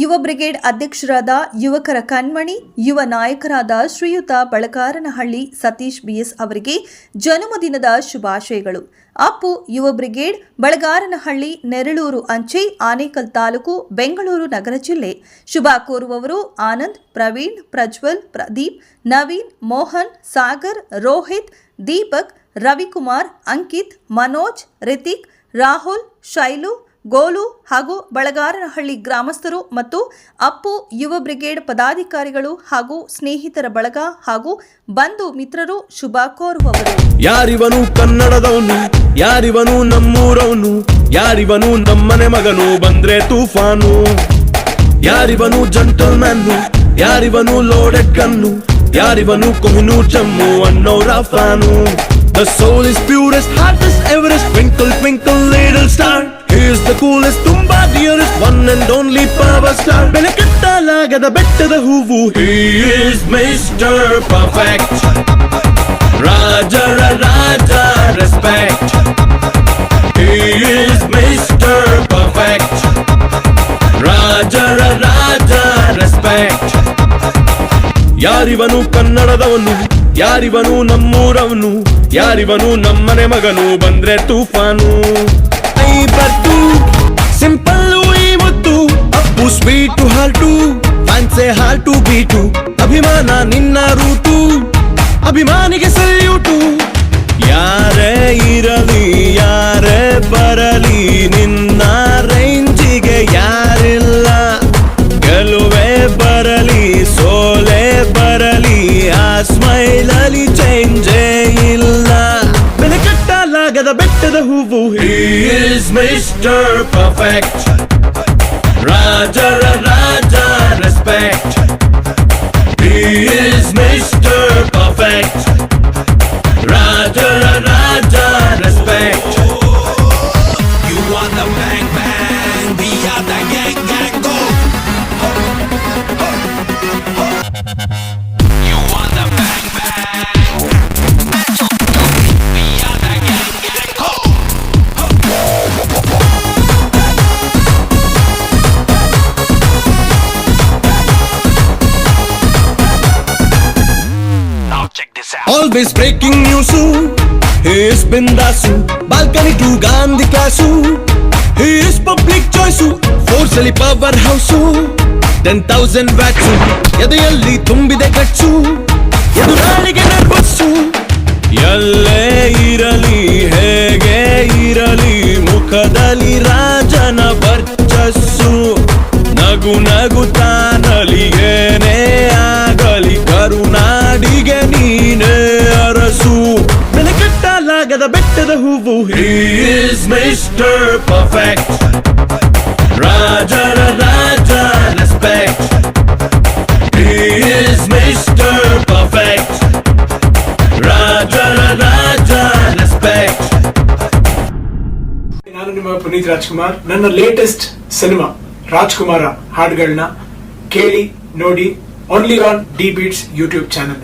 ಯುವ ಬ್ರಿಗೇಡ್ ಅಧ್ಯಕ್ಷರಾದ ಯುವಕರ ಕಣ್ಮಣಿ, ಯುವ ನಾಯಕರಾದ ಶ್ರೀಯುತ ಬಳಕಾರನಹಳ್ಳಿ ಸತೀಶ್ ಬಿಎಸ್ ಅವರಿಗೆ ಜನ್ಮದಿನದ ಶುಭಾಶಯಗಳು. ಅಪ್ಪು ಯುವ ಬ್ರಿಗೇಡ್ ಬಳಗಾರನಹಳ್ಳಿ, ನೆರಳೂರು ಅಂಚೆ, ಆನೇಕಲ್ ತಾಲೂಕು, ಬೆಂಗಳೂರು ನಗರ ಜಿಲ್ಲೆ. ಶುಭ ಕೋರುವವರು ಆನಂದ್, ಪ್ರವೀಣ್, ಪ್ರಜ್ವಲ್, ಪ್ರದೀಪ್, ನವೀನ್, ಮೋಹನ್, ಸಾಗರ್, ರೋಹಿತ್, ದೀಪಕ್, ರವಿಕುಮಾರ್, ಅಂಕಿತ್, ಮನೋಜ್, ರಿತಿಕ್, ರಾಹುಲ್, ಶೈಲು ಗೋಲು ಹಾಗೂ ಬಳಗಾರನಹಳ್ಳಿ ಗ್ರಾಮಸ್ಥರು ಮತ್ತು ಅಪ್ಪು ಯುವ ಬ್ರಿಗೇಡ್ ಪದಾಧಿಕಾರಿಗಳು ಹಾಗೂ ಸ್ನೇಹಿತರ ಬಳಗ ಹಾಗೂ ಬಂಧು ಮಿತ್ರರು ಶುಭ ಕೋರುವವರು. ಯಾರಿವನು ಕನ್ನಡದವನು ಯಾರಿವನು ನಮ್ಮೂರವನು ಯಾರಿವನು ನಮ್ಮನೆ ಮಗನು ಬಂದ್ರೆ ತೂಫಾನು. ಯಾರಿವನು ಜಂಟಲ್ ಮ್ಯಾನು ಯಾರಿವನು ಲೋಡೆಡ್ ಕಣ್ಣು ಯಾರಿವನು ಕೊಹಿನು ಚಮ್ಮು ಅನ್ನೋರ ಫಾನು The soul is purest, hottest, Everest, twinkle, twinkle, little star. The coolest, ತುಂಬಾ dearest, one and only power star. ಬೆಲೆ ಕಟ್ಟಲಾಗದ ಬೆಟ್ಟದ ಹೂವು He is Mr. Perfect. ರಾಜರ ರಾಜ respect He is Mr. Perfect. ರಾಜರ ರಾಜ ರೆಸ್ಪೆಕ್ಟ್ ಯಾರಿವನು ಕನ್ನಡದವನು ಯಾರಿವನು ನಮ್ಮೂರವನು ಯಾರಿವನು ನಮ್ಮನೆ ಮಗನು ಬಂದ್ರೆ ತೂಫಾನು ಹಾಲ್ಟು ಬೀಟು, ಅಭಿಮಾನ ನಿನ್ನ ರೂಟು, ಅಭಿಮಾನಿಗೆ ಸಲ್ಯೂಟು. ಯಾರೇ ಇರಲಿ, ಯಾರೇ ಬರಲಿ, ನಿನ್ನ ರೇಂಜಿಗೆ ಯಾರಿಲ್ಲ. ಗೆಲುವೆ ಬರಲಿ, ಸೋಲೆ ಬರಲಿ, ಆ ಸ್ಮೈಲಲ್ಲಿ ಚೇಂಜೇ ಇಲ್ಲ. ಬೆಲೆ ಕಟ್ಟಲಾಗದ ಬೆಟ್ಟದ ಹೂವು ಮಿಸ್ಟರ್ ಪರ್ಫೆಕ್ಟ್. ರಾಜರ ರಾಜ always breaking news he's bindaas balcony to Gandhi class he's public choice force ಅಲ್ಲಿ power house ten thousand watts ಎದೆಯಲ್ಲಿ ತುಂಬಿದೆ ಗಟ್ಸು ಎದುರಾಳಿಗೆ ನರ್ವಸ್ಸು ಎಲ್ಲೇ ಇರಲಿ, ಹೇಗೆ ಇರಲಿ, ಮುಖದಲ್ಲಿ ರಾಜನ ವರ್ಚಸ್ಸು. ನಗು ನಗುತ್ತಾನಲಿ ಅರಸು ಬೆಲೆ ಕಟ್ಟಲಾಗದ ಬೆಟ್ಟದ ಹೂವು. ಮಿಸ್ಟರ್ ಪರ್ಫೆಕ್ಟ್ ರಾಜರ ರಾಜ ರೆಸ್ಪೆಕ್ಟ್ ಮಿಸ್ಟರ್ ಪರ್ಫೆಕ್ಟ್ ರಾಜರ ರಾಜ ರೆಸ್ಪೆಕ್ಟ್ ನಾನು ನಿಮ್ಮ ಪುನೀತ್ ರಾಜ್ಕುಮಾರ್. ನನ್ನ ಲೇಟೆಸ್ಟ್ ಸಿನಿಮಾ ರಾಜ್ಕುಮಾರ ಹಾಡುಗಳನ್ನ ಕೇಳಿ ನೋಡಿ only on the beats YouTube channel